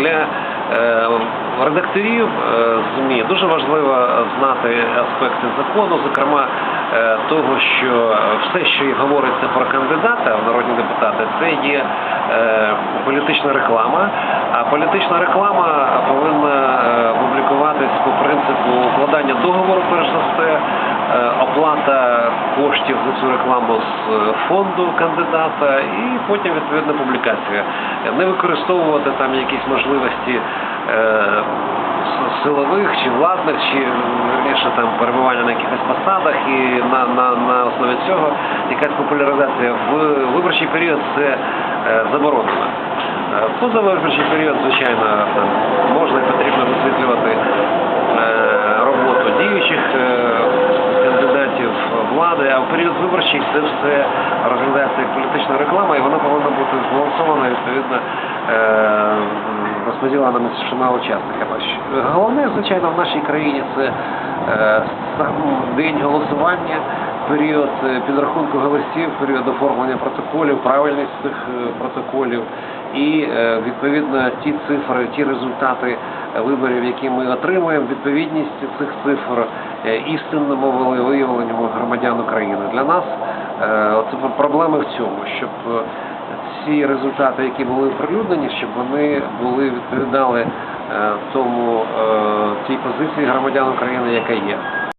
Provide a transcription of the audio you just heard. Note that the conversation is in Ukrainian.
для е, редакторів е, ЗМІ дуже важливо знати аспекти закону, зокрема е, того, що все, що говориться про кандидата в народні депутати, це є політична реклама. А політична реклама повинна публікуватись по принципу укладання договору, перш за все, оплата коштів за цю рекламу з е, фонду кандидата і потім відповідна публікація. Не використовувати там якісь можливості е, силових чи владних, чи вірніше там перебування на якихось посадах і на, на, на основі цього якась популяризація в виборчий період це е, заборонено. Е, Позавиборчий період, звичайно, там влади, а в період виборчий це все розглядається як політична реклама, і вона повинна бути збалансована відповідно е, розподілена між всіма учасниками. Головне, звичайно, в нашій країні це е, сам день голосування, період е, підрахунку голосів, період оформлення протоколів, правильність цих протоколів і відповідно ті цифри, ті результати виборів, які ми отримуємо, відповідність цих цифр е, істинному волевиявленню громадян України. Для нас це проблема в цьому, щоб е, ці результати, які були оприлюднені, щоб вони були відповідали е, тому тій позиції громадян України, яка є.